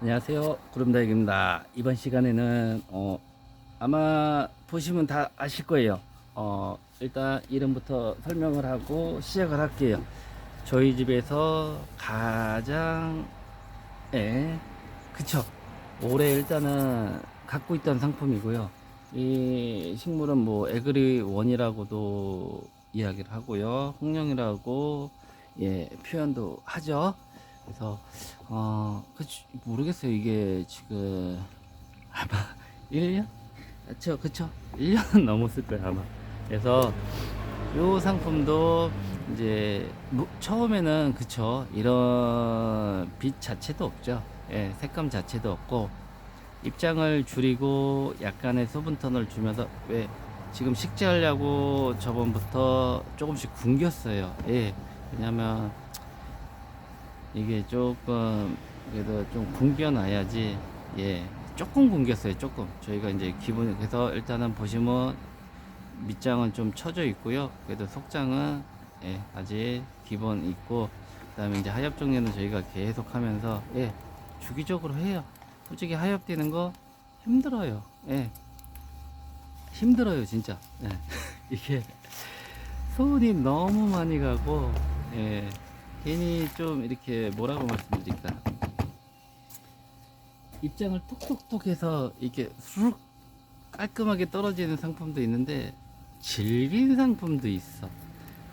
안녕하세요. 구름다육입니다. 이번 시간에는 어, 아마 보시면 다 아실 거예요. 어, 일단 이름부터 설명을 하고 시작을 할게요. 저희 집에서 가장 예, 그쵸. 올해 일단은 갖고 있던 상품이고요. 이 식물은 뭐 에그리 원이라고도 이야기를 하고요. 홍령이라고 예 표현도 하죠. 그래서 어 그치, 모르겠어요. 이게 지금 아마 1년? 그쵸 그쵸 1년 넘었을 거예요 아마. 그래서 요 상품도 이제 뭐 처음에는 그쵸 이런 빛 자체도 없죠. 예, 색감 자체도 없고 입장을 줄이고 약간의 수분톤을 주면서 왜 지금 식재하려고 저번부터 조금씩 굶겼어요. 예, 왜냐면 이게 조금 그래도 좀 굶겨 놔야지 예 조금 굶겼어요 조금. 저희가 이제 기본 그래서 일단은 보시면 밑장은 좀 쳐져 있고요. 그래도 속장은 예 아직 기본 있고 그 다음에 이제 하엽 정리는 저희가 계속 하면서 예 주기적으로 해요. 솔직히 하엽되는 거 힘들어요. 예. 힘들어요 진짜. 예. 이게 손이 너무 많이 가고 예 괜히 좀 이렇게 뭐라고 말씀드릴까? 입장을 톡톡톡 해서 이렇게 수룩 깔끔하게 떨어지는 상품도 있는데 질긴 상품도 있어.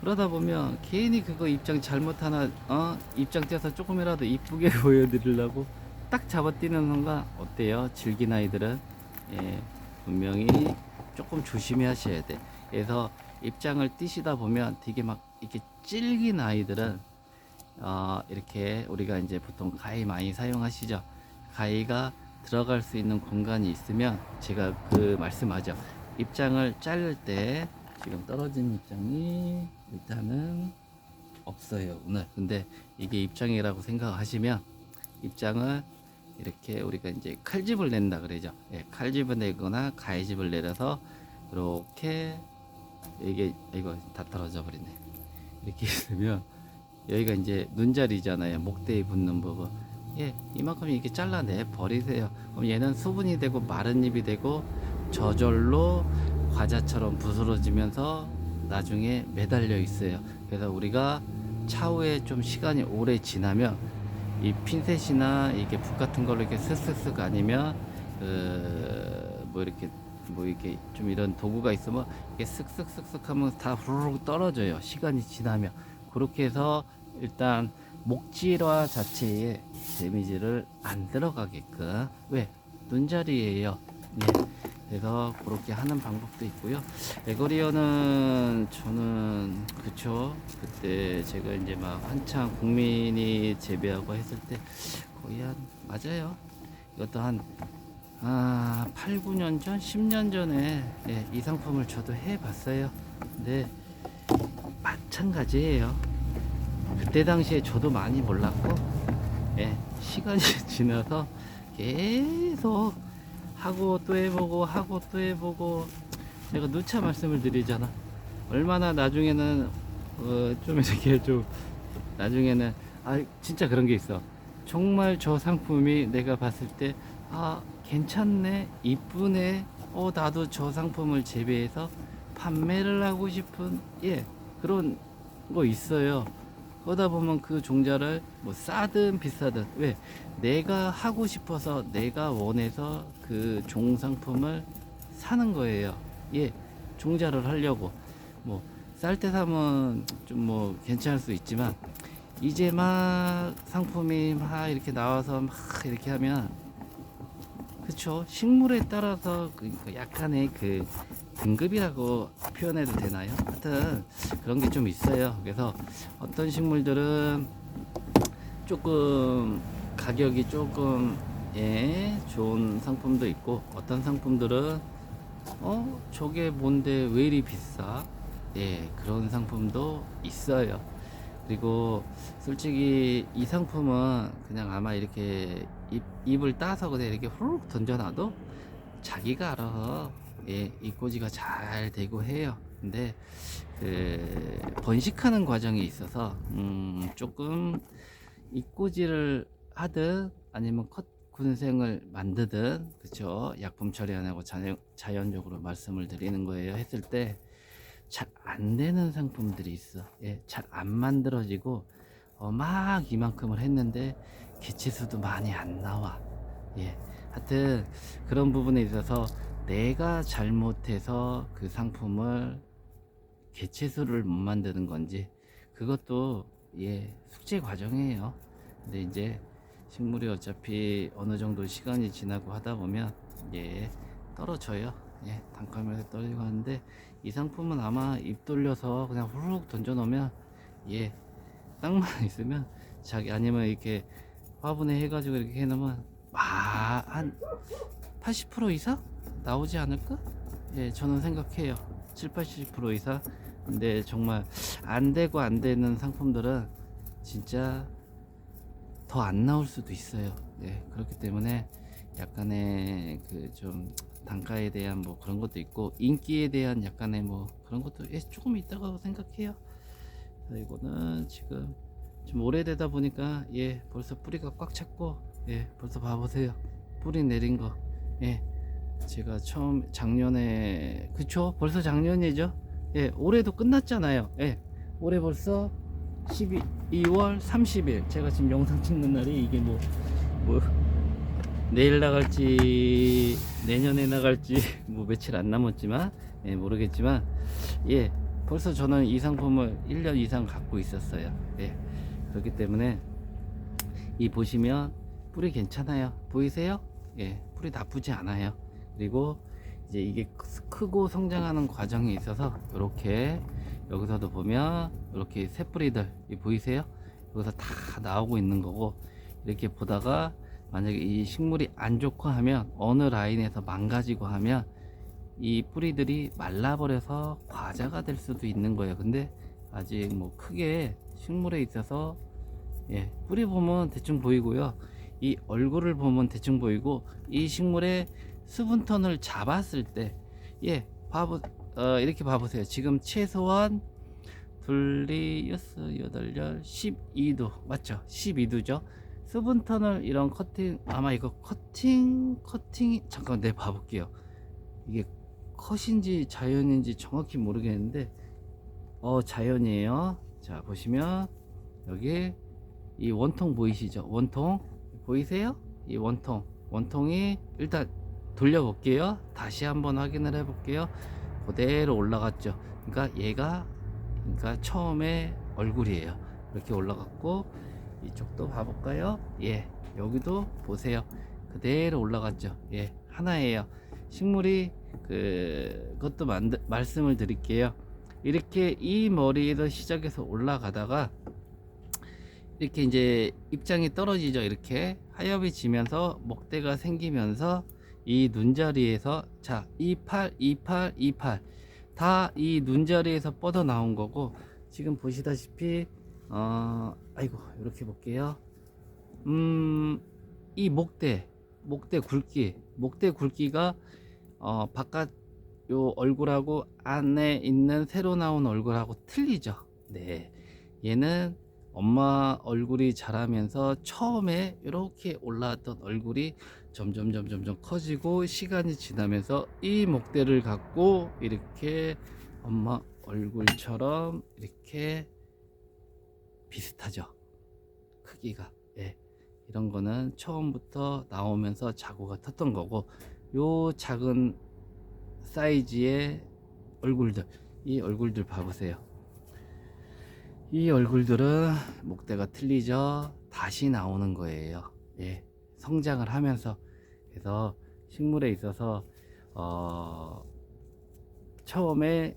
그러다 보면 괜히 그거 입장 잘못 하나 어? 입장 떼서 조금이라도 이쁘게 보여드리려고 딱 잡아뛰는 순간 어때요? 질긴 아이들은? 예 분명히 조금 조심히 하셔야 돼. 그래서 입장을 띄시다 보면 되게 막 이렇게 질긴 아이들은 어, 이렇게 우리가 이제 보통 가위 많이 사용하시죠. 가위가 들어갈 수 있는 공간이 있으면 제가 그 말씀하죠. 입장을 자를 때 지금 떨어진 입장이 일단은 없어요 오늘. 근데 이게 입장이라고 생각하시면 입장을 이렇게 우리가 이제 칼집을 낸다 그러죠. 예, 칼집을 내거나 가위집을 내려서 이렇게 이게 이거 다 떨어져 버리네. 이렇게 있으면 여기가 이제 눈자리잖아요. 목대에 붙는 부분. 예, 이만큼 이렇게 잘라내 버리세요. 그럼 얘는 수분이 되고 마른 잎이 되고 저절로 과자처럼 부스러지면서 나중에 매달려 있어요. 그래서 우리가 차후에 좀 시간이 오래 지나면 이 핀셋이나 이게 붓 같은 걸로 이렇게 슥슥슥 아니면 그뭐 이렇게 뭐 이렇게 좀 이런 도구가 있으면 이게 쓱쓱쓱쓱 하면 다 후루룩 떨어져요. 시간이 지나면. 그렇게 해서 일단 목질화 자체에 데미지를 안 들어가게끔 왜 눈자리예요. 예. 그래서 그렇게 하는 방법도 있고요. 에거리어는 저는 그쵸 그때 제가 이제 막 한창 국민이 재배하고 했을 때 거의 한 맞아요. 이것도 한 아, 8, 9년 전, 10년 전에 예, 이 상품을 저도 해봤어요. 근데 마찬가지예요. 그때 당시에 저도 많이 몰랐고, 예, 시간이 지나서 계속 하고 또 해보고 하고 또 해보고 제가 누차 말씀을 드리잖아. 얼마나 나중에는 어, 좀 이렇게 좀 나중에는 아 진짜 그런 게 있어. 정말 저 상품이 내가 봤을 때 아 괜찮네 이쁘네 어 나도 저 상품을 재배해서 판매를 하고 싶은 예 그런 거 있어요. 그러다 보면 그 종자를 뭐 싸든 비싸든 왜? 내가 하고 싶어서 내가 원해서 그 종상품을 사는 거예요. 예 종자를 하려고. 뭐 쌀 때 사면 좀 뭐 괜찮을 수 있지만 이제 막 상품이 막 이렇게 나와서 막 이렇게 하면 그쵸? 식물에 따라서 그 약간의 그 등급이라고 표현해도 되나요? 하여튼 그런 게 좀 있어요. 그래서 어떤 식물들은 조금 가격이 조금 예 좋은 상품도 있고 어떤 상품들은 어 저게 뭔데 왜 이리 비싸? 예 그런 상품도 있어요. 그리고 솔직히 이 상품은 그냥 아마 이렇게 잎, 잎을 따서 그냥 이렇게 후루룩 던져놔도 자기가 알아서 예, 잎꽂이가 잘 되고 해요. 근데 그 번식하는 과정에 있어서 음, 조금 잎꽂이를 하든 아니면 컷, 군생을 만드든 그쵸? 약품 처리 안 하고 자연, 자연적으로 말씀을 드리는 거예요. 했을 때 잘 안 되는 상품들이 있어. 예, 잘 안 만들어지고 어, 막 이만큼을 했는데 개체수도 많이 안 나와. 예 하여튼 그런 부분에 있어서 내가 잘못해서 그 상품을 개체수를 못 만드는 건지 그것도 예 숙제 과정이에요. 근데 이제 식물이 어차피 어느 정도 시간이 지나고 하다 보면 예 떨어져요. 예 단감에서 떨어지고 하는데 이 상품은 아마 입 돌려서 그냥 후루룩 던져 놓으면 예 땅만 있으면 자기 아니면 이렇게 화분에 해가지고 이렇게 해놓으면 한80% 이상 나오지 않을까? 예 저는 생각해요 7, 80% 이상 근데 정말 안 되고 안 되는 상품들은 진짜 더 안 나올 수도 있어요. 예, 그렇기 때문에 약간의 그 좀 단가에 대한 뭐 그런 것도 있고 인기에 대한 약간의 뭐 그런 것도 예, 조금 있다고 생각해요. 이거는 지금 좀 오래되다 보니까 예 벌써 뿌리가 꽉 찼고 예 벌써 봐보세요 뿌리 내린 거 예 제가 처음 작년에 그쵸? 벌써 작년이죠? 예 올해도 끝났잖아요. 예 올해 벌써 12, 2월 30일. 제가 지금 영상 찍는 날이 이게 뭐, 뭐 내일 나갈지 내년에 나갈지 뭐 며칠 안 남았지만 예, 모르겠지만 예 벌써 저는 이 상품을 1년 이상 갖고 있었어요. 예 그렇기 때문에 이 보시면 뿌리 괜찮아요. 보이세요? 예 뿌리 나쁘지 않아요 그리고 이제 이게 크- 크고 성장하는 과정에 있어서 이렇게 여기서도 보면 이렇게 새뿌리들 이 보이세요? 여기서 다 나오고 있는 거고 이렇게 보다가 만약에 이 식물이 안 좋고 하면 어느 라인에서 망가지고 하면 이 뿌리들이 말라버려서 과자가 될 수도 있는 거예요. 근데 아직 뭐 크게 식물에 있어서 예, 뿌리 보면 대충 보이고요. 이 얼굴을 보면 대충 보이고 이 식물의 수분톤을 잡았을 때 예, 봐보 어, 이렇게 봐보세요. 지금 최소한 둘리 여섯 여덟 열 12도 맞죠? 12도죠. 수분턴을 이런 커팅 아마 이거 커팅 커팅이 잠깐 내 봐볼게요. 이게 컷인지 자연인지 정확히 모르겠는데 어 자연이에요. 자 보시면 여기 이 원통 보이시죠? 원통 보이세요? 이 원통 원통이 일단 돌려볼게요. 다시 한번 확인을 해볼게요. 그대로 올라갔죠. 그러니까 얘가 그러니까 처음에 얼굴이에요. 이렇게 올라갔고 이쪽도 봐볼까요? 예, 여기도 보세요. 그대로 올라갔죠. 예, 하나예요. 식물이 그 만드, 말씀을 드릴게요. 이렇게 이 머리에서 시작해서 올라가다가 이렇게 이제 입장이 떨어지죠. 이렇게 하엽이 지면서 먹대가 생기면서 이 눈자리에서 자, 28, 28, 28 다 이 눈자리에서 뻗어 나온 거고 지금 보시다시피 어 아이고 이렇게 볼게요. 음, 이 목대, 목대 굵기, 목대 굵기가 어 바깥 요 얼굴하고 안에 있는 새로 나온 얼굴하고 틀리죠. 네, 얘는 엄마 얼굴이 자라면서 처음에 이렇게 올라왔던 얼굴이 점점 점점 점 커지고 시간이 지나면서 이 목대를 갖고 이렇게 엄마 얼굴처럼 이렇게 비슷하죠? 크기가. 예. 이런 거는 처음부터 나오면서 자고가 텄던 거고 요 작은 사이즈의 얼굴들 이 얼굴들 봐보세요. 이 얼굴들은 목대가 틀리죠? 다시 나오는 거예요. 예. 성장을 하면서 그래서 식물에 있어서 어 처음에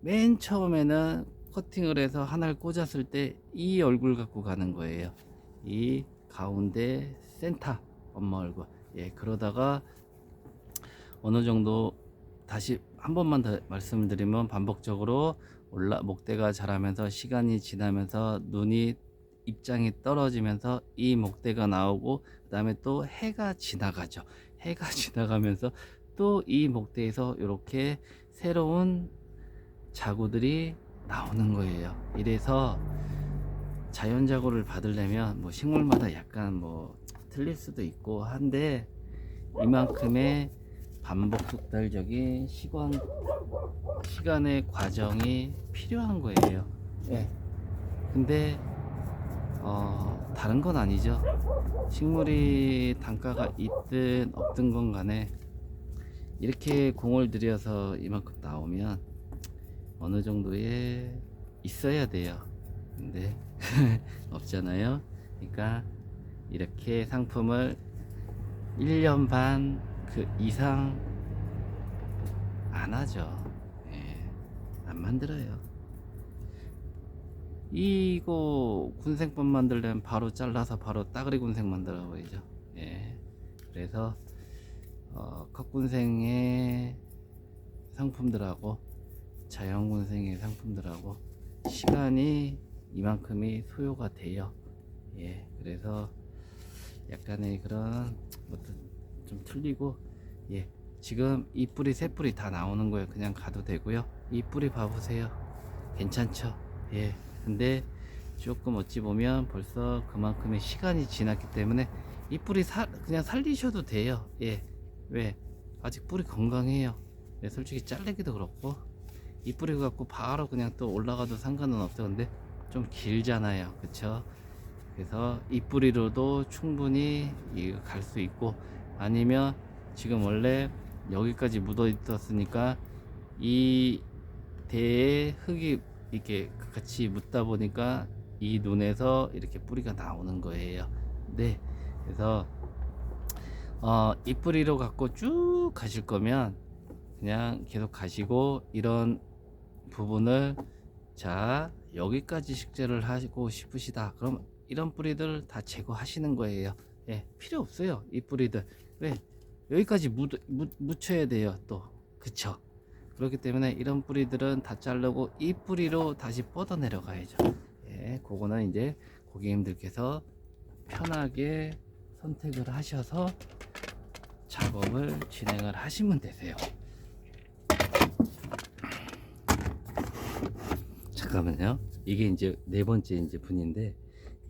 맨 처음에는 커팅을 해서 하나를 꽂았을 때 이 얼굴 갖고 가는 거예요. 이 가운데 센터 엄마 얼굴. 예, 그러다가 어느 정도 다시 한 번만 더 말씀을 드리면 반복적으로 올라 목대가 자라면서 시간이 지나면서 눈이 입장이 떨어지면서 이 목대가 나오고 그 다음에 또 해가 지나가죠. 해가 지나가면서 또 이 목대에서 이렇게 새로운 자구들이 나오는 거예요. 이래서 자연 자구를 받으려면 뭐 식물마다 약간 뭐 틀릴 수도 있고 한데 이만큼의 반복 속달적인 시간 시간의 과정이 필요한 거예요. 예. 근데 어, 다른 건 아니죠. 식물이 단가가 있든 없든 건 간에 이렇게 공을 들여서 이만큼 나오면 어느 정도에 있어야 돼요. 근데 없잖아요. 그러니까 이렇게 상품을 1년 반 그 이상 안 하죠. 예, 안 만들어요. 이거 군생법 만들려면 바로 잘라서 바로 따그리 군생 만들어 버리죠. 예. 그래서 어, 컷군생의 상품들하고 자연군생의 상품들하고 시간이 이만큼이 소요가 돼요. 예. 그래서 약간의 그런 것도 좀 틀리고 예. 지금 이 뿌리 세 뿌리 다 나오는 거예요. 그냥 가도 되고요. 이 뿌리 봐보세요. 괜찮죠? 예. 근데 조금 어찌 보면 벌써 그만큼의 시간이 지났기 때문에 이 뿌리 사, 그냥 살리셔도 돼요. 예. 왜? 아직 뿌리 건강해요. 네, 솔직히 잘리기도 그렇고 이 뿌리 갖고 바로 그냥 또 올라가도 상관은 없어. 근데 좀 길잖아요. 그쵸? 그래서 이 뿌리로도 충분히 갈 수 있고 아니면 지금 원래 여기까지 묻어 있었으니까 이 대에 흙이 이렇게 같이 묻다 보니까 이 눈에서 이렇게 뿌리가 나오는 거예요. 네. 그래서 어, 이 뿌리로 갖고 쭉 가실 거면 그냥 계속 가시고 이런 부분을 자 여기까지 식재를 하고 싶으시다. 그럼 이런 뿌리들 다 제거하시는 거예요. 예, 필요 없어요. 이 뿌리들 왜 여기까지 묻, 묻, 묻혀야 돼요. 또 그쵸? 그렇기 때문에 이런 뿌리들은 다 자르고 이 뿌리로 다시 뻗어 내려가야죠. 예, 그거는 이제 고객님들께서 편하게 선택을 하셔서 작업을 진행을 하시면 되세요. 잠깐만요. 이게 이제 네 번째 이제 분인데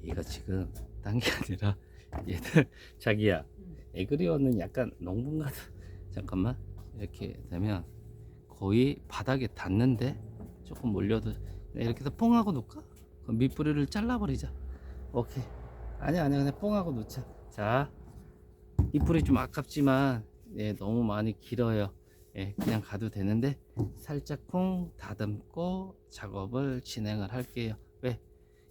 얘가 지금 딴 게 아니라 얘들 자기야 에그리어는 약간 농분 같은 잠깐만 이렇게 되면 거의 바닥에 닿는데 조금 몰려도 이렇게 해서 뽕 하고 놓을까? 그럼 밑뿌리를 잘라버리자. 오케이. 아니야 아니야 그냥 뽕 하고 놓자. 자이 뿌리 좀 아깝지만 예, 너무 많이 길어요. 예, 그냥 가도 되는데 살짝 쿵 다듬고 작업을 진행을 할게요. 왜?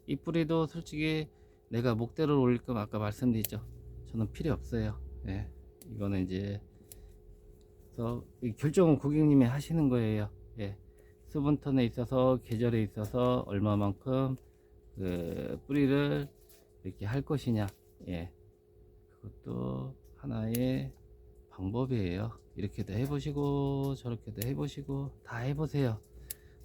이 뿌리도 솔직히 내가 목대를 올릴 거면 아까 말씀드렸죠. 저는 필요 없어요. 예, 이거는 이제 그래서 이 결정은 고객님이 하시는 거예요. 예. 수분턴에 있어서 계절에 있어서 얼마만큼 그 뿌리를 이렇게 할 것이냐. 예. 그것도 하나의 방법이에요. 이렇게도 해보시고 저렇게도 해보시고 다 해보세요.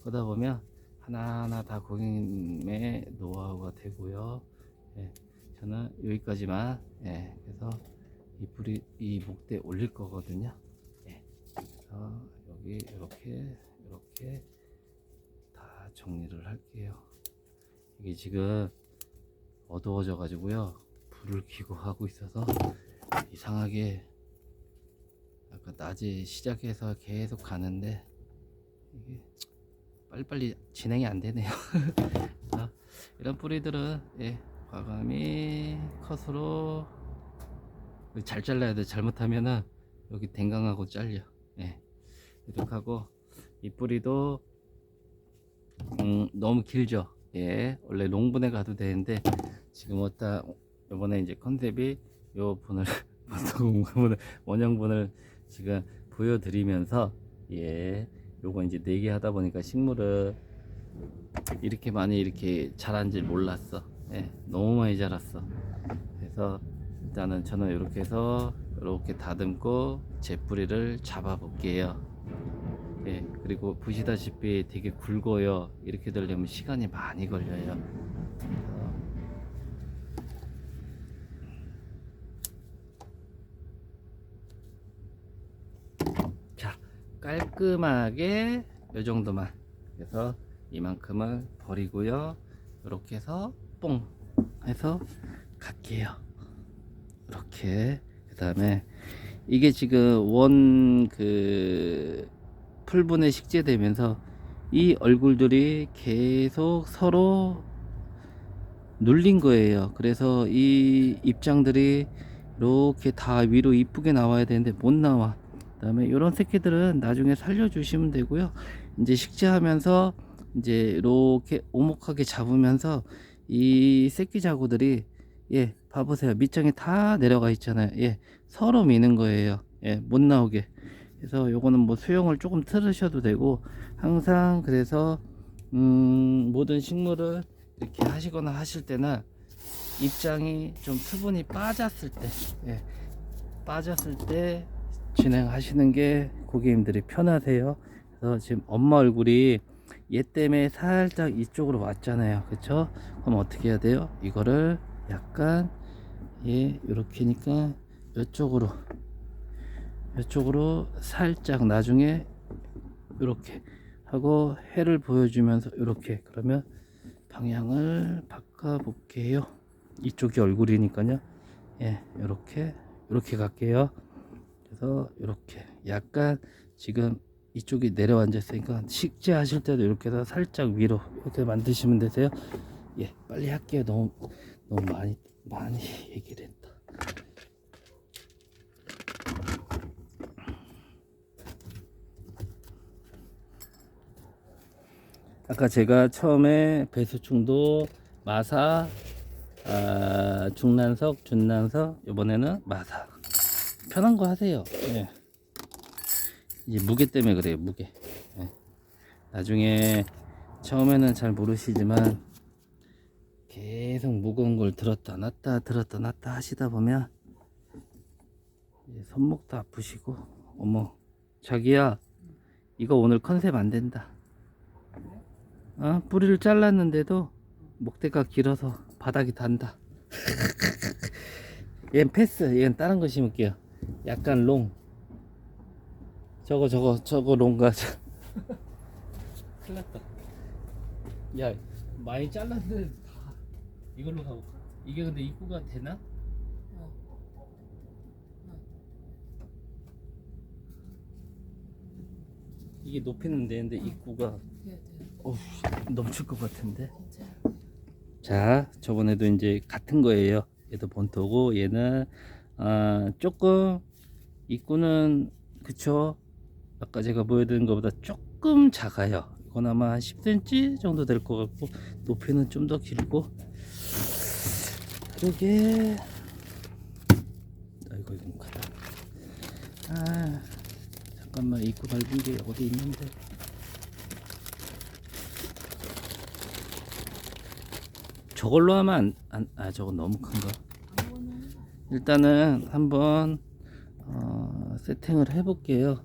그러다 보면 하나하나 다 고객님의 노하우가 되고요. 예. 저는 여기까지만 예. 그래서 이 뿌리 이 목대 올릴 거거든요. 그래서 여기 이렇게 이렇게 다 정리를 할게요. 이게 지금 어두워져 가지고요. 불을 켜고 하고 있어서 이상하게 아까 낮에 시작해서 계속 가는데 이게 빨리빨리 진행이 안 되네요. 자, 이런 뿌리들은 예, 과감히 컷으로 잘 잘라야 돼. 잘못하면은 여기 댕강하고 잘려. 예. 이렇게 하고 이 뿌리도 음, 너무 길죠. 예. 원래 롱분에 가도 되는데 지금 왔다 이번에 이제 컨셉이 요 분을 원형분을 지금 보여드리면서 예. 요거 이제 네 개 하다 보니까 식물을 이렇게 많이 이렇게 자란 줄 몰랐어. 예. 너무 많이 자랐어. 그래서 일단은 저는 이렇게 해서 이렇게 다듬고 제 뿌리를 잡아 볼게요. 예, 그리고 보시다시피 되게 굵어요. 이렇게 되려면 시간이 많이 걸려요. 자, 깔끔하게 이 정도만. 그래서 이만큼을 버리고요. 이렇게 해서 뽕 해서 갈게요. 이렇게 그 다음에 이게 지금 원 그 풀분에 식재되면서 이 얼굴들이 계속 서로 눌린 거예요. 그래서 이 입장들이 이렇게 다 위로 이쁘게 나와야 되는데 못 나와. 그 다음에 이런 새끼들은 나중에 살려주시면 되고요. 이제 식재하면서 이제 이렇게 오목하게 잡으면서 이 새끼 자구들이 예 봐보세요 밑장에 다 내려가 있잖아요. 예 서로 미는 거예요. 예 못 나오게. 그래서 요거는 뭐 수영을 조금 틀으셔도 되고 항상 그래서 음 모든 식물을 이렇게 하시거나 하실 때는 입장이 좀 수분이 빠졌을 때 예, 빠졌을 때 진행하시는 게 고객님들이 편하세요 그래서 지금 엄마 얼굴이 얘 때문에 살짝 이쪽으로 왔잖아요 그쵸 그럼 어떻게 해야 돼요 이거를 약간 예 요렇게니까 이쪽으로 이쪽으로 살짝 나중에 이렇게 하고 해를 보여주면서 이렇게 그러면 방향을 바꿔 볼게요. 이쪽이 얼굴이니까요. 예 이렇게 이렇게 갈게요. 그래서 이렇게 약간 지금 이쪽이 내려앉아 있으니까 식재 하실 때도 이렇게 해서 살짝 위로 이렇게 만드시면 되세요. 예 빨리 할게요. 너무 너무 많이 많이 얘기를 했다 아까 제가 처음에 배수충도 마사, 아, 중난석, 준난석, 이번에는 마사. 편한 거 하세요. 예. 이제 무게 때문에 그래요, 무게. 예. 나중에 처음에는 잘 모르시지만 계속 무거운 걸 들었다 놨다 들었다 놨다 하시다 보면 손목도 아프시고 어머 자기야 이거 오늘 컨셉 안 된다. 어? 뿌리를 잘랐는데도 목대가 길어서 바닥이 단다. 얘는 패스. 얘는 다른 거 심을게요. 약간 롱. 저거 저거 저거 롱가. 큰일 났다. 야 많이 잘랐는데 다 이걸로 가볼까? 이게 근데 입구가 되나? 이게 높이는 되는데 입구가 어우, 넘칠 것 같은데. 자, 저번에도 이제 같은 거예요. 얘도 본토고 얘는 아, 조금 입구는 그쵸? 아까 제가 보여드린 것보다 조금 작아요. 이건 아마 한 10cm 정도 될 것 같고 높이는 좀 더 길고 그러게 아이고 이거 크다. 아 잠깐만 입구 밟은 게 어디 있는데? 저걸로 하면 안, 안, 아 저건 너무 큰가 일단은 한번 어, 세팅을 해볼게요.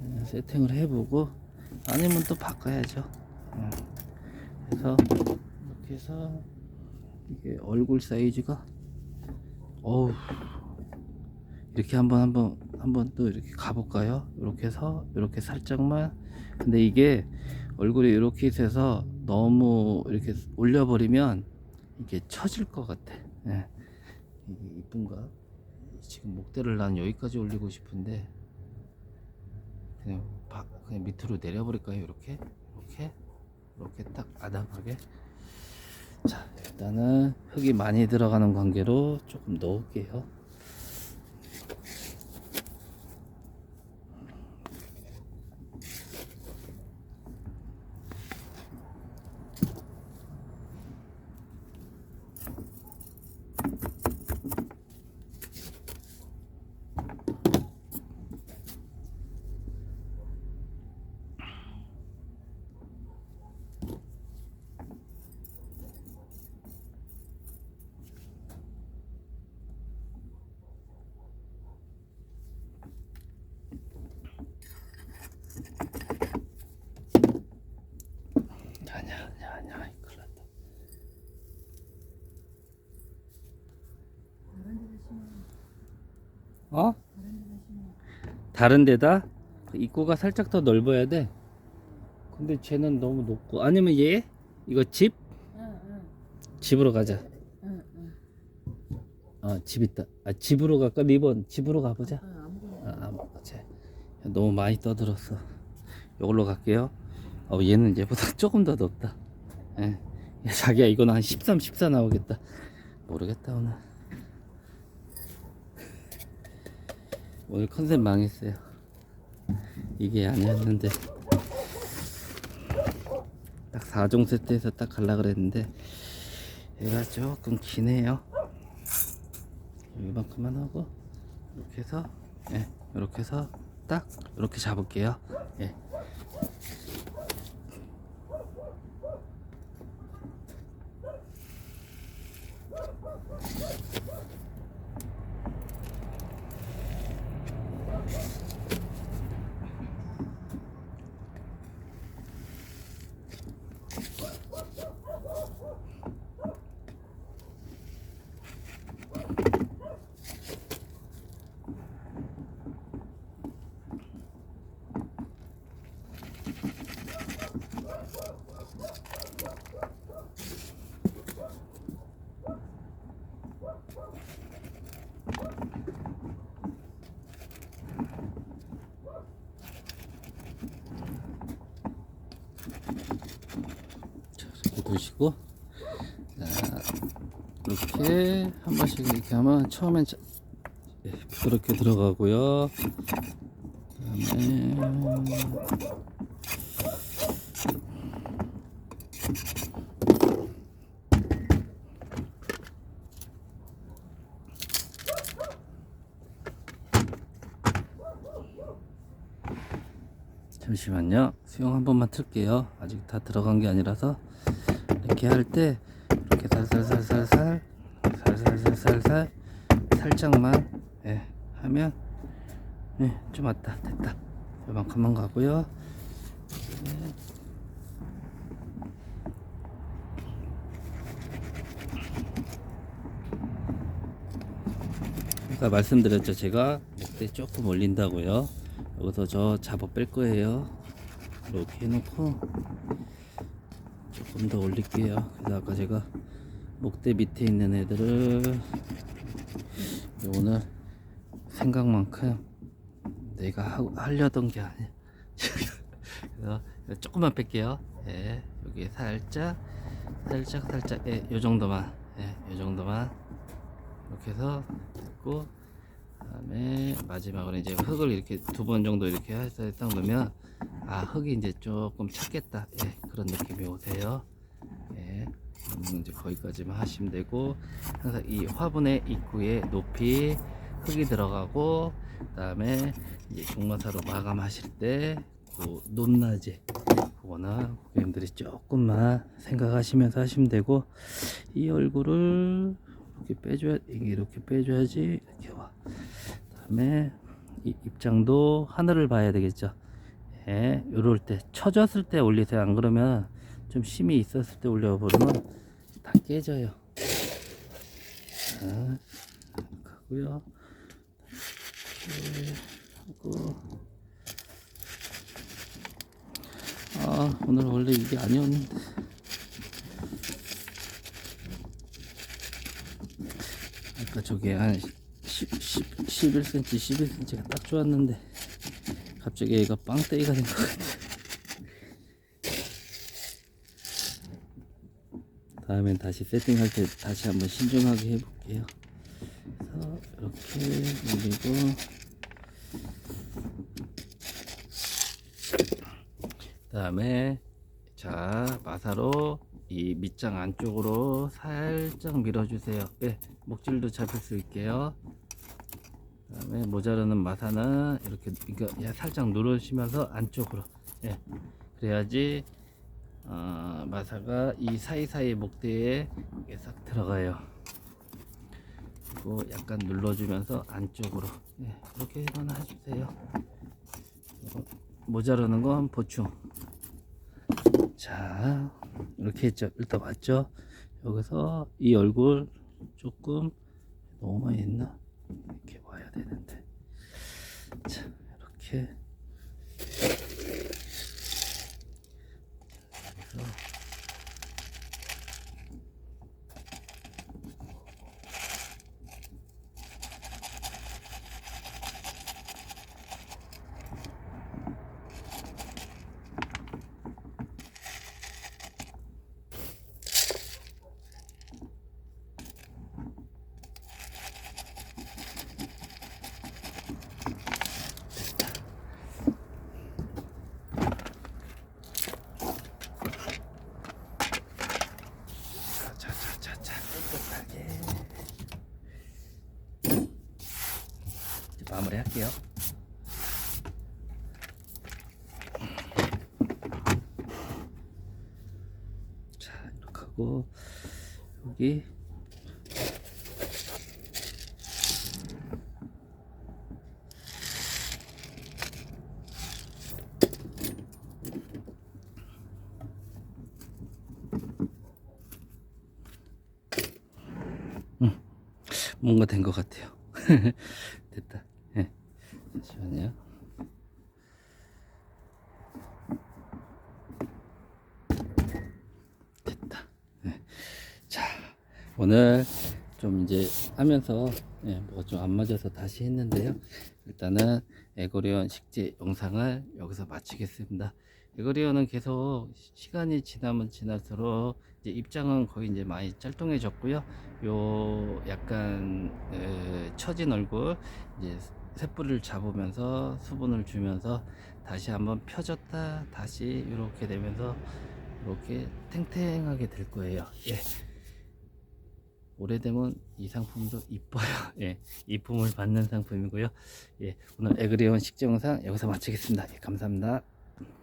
네, 세팅을 해보고 아니면 또 바꿔야죠. 어. 그래서 이렇게 해서 이게 얼굴 사이즈가 어우 이렇게 한번 한번 한번 또 이렇게 가볼까요 이렇게 해서 이렇게 살짝만 근데 이게 얼굴이 이렇게 있어서 너무 이렇게 올려버리면 이게 처질 것 같아. 예. 이쁜가? 지금 목대를 난 여기까지 올리고 싶은데 그냥 바, 그냥 밑으로 내려버릴까요? 이렇게 이렇게 이렇게 딱 아담하게. 자 일단은 흙이 많이 들어가는 관계로 조금 넣을게요. 어? 다른 데다 입구가 살짝 더 넓어야 돼. 근데 쟤는 너무 높고 아니면 얘 이거 집 집으로 가자. 아, 집 있다. 아, 집으로 갈까? 리본 집으로 가보자. 아, 아무거나. 아, 아, 제, 너무 많이 떠들었어. 이걸로 갈게요. 어, 얘는 얘보다 조금 더 높다. 예. 야, 자기야, 이건 한 13, 14 나오겠다. 모르겠다, 오늘. 오늘 컨셉 망했어요. 이게 아니었는데. 딱 4종 세트에서 딱 갈라 그랬는데, 얘가 조금 기네요. 이만큼만 하고, 이렇게 해서, 예, 이렇게 해서 딱 이렇게 잡을게요. 예. 자, 이렇게 두시고, 자, 이렇게 한 번씩 이렇게 하면 처음엔 자, 예, 부드럽게 들어가고요. 그다음에 잠시만요. 수영 한 번만 틀게요. 아직 다 들어간 게 아니라서 이렇게 할 때 이렇게 살살살살살 살살살살살 살짝만 예, 하면 예, 좀 왔다 됐다. 이만큼만 가고요. 아까 말씀드렸죠 제가 목대 조금 올린다고요 여기서 저 잡아 뺄 거예요 이렇게 해놓고 조금 더 올릴게요 그래서 아까 제가 목대 밑에 있는 애들을 오늘 생각만큼 내가 하, 하려던 게 아니야. 그래서 조금만 뺄게요. 예, 여기 살짝 살짝 살짝 예, 요 정도만 예, 요 정도만 이렇게 해서 됐고 그다음에 마지막으로 이제 흙을 이렇게 두 번 정도 이렇게 해서 딱 넣으면 아 흙이 이제 조금 찼겠다. 예, 그런 느낌이 오세요 이제 거기까지만 하시면 되고 항상 이 화분의 입구에 높이 흙이 들어가고 그 다음에 이제 종마사로 마감하실 때 그 높낮이 그거는 고객님들이 조금만 생각하시면서 하시면 되고 이 얼굴을 이렇게 빼줘야 이게 이렇게 빼줘야지 이렇게 와. 그다음에 이 입장도 하늘을 봐야 되겠죠. 예 요럴 때 처졌을 때 올리세요. 안 그러면 좀 힘이 있었을 때 올려버리면 다 깨져요. 자 가고요. 이렇게 하고. 아 오늘 원래 이게 아니었는데. 아까 저게 한 10, 10, 11cm 11cm가 딱 좋았는데 갑자기 얘가 빵떼기가 된 것 같아 다음엔 다시 세팅할 때 다시 한번 신중하게 해볼게요. 그래서 이렇게 올리고. 다음에 자 마사로 이 밑장 안쪽으로 살짝 밀어주세요. 예, 목줄도 잡을 수 있게요. 그 다음에 모자르는 마사는 이렇게 야, 살짝 누르시면서 안쪽으로. 예, 그래야지 어, 마사가 이 사이사이 목대에 이렇게 싹 들어가요. 그리고 약간 눌러주면서 안쪽으로. 예, 이렇게만 해주세요. 그리고 모자르는 건 보충. 자 이렇게 했죠. 일단 맞죠? 여기서 이 얼굴 조금 너무 많이 했나? 이렇게 와야 되는데. 자 이렇게 그래서 이제 마무리할게요. 자 이렇게 하고 여기 뭔가 된 것 같아요. 됐다. 예. 잠시만요. 됐다. 예. 자, 오늘 좀 이제 하면서 예, 뭐가 좀 안 맞아서 다시 했는데요. 일단은 에고리온 식재 영상을 여기서 마치겠습니다. 에고리온은 계속 시간이 지나면 지날수록 이제 입장은 거의 이제 많이 짤뚱해졌고요. 요 약간 에, 처진 얼굴 이제 쇳불을 잡으면서 수분을 주면서 다시 한번 펴졌다 다시 이렇게 되면서 이렇게 탱탱하게 될 거예요. 예. 오래되면 이 상품도 이뻐요. 예. 이쁨을 받는 상품이고요. 예. 오늘 에그리온 식재 영상 여기서 마치겠습니다. 예, 감사합니다.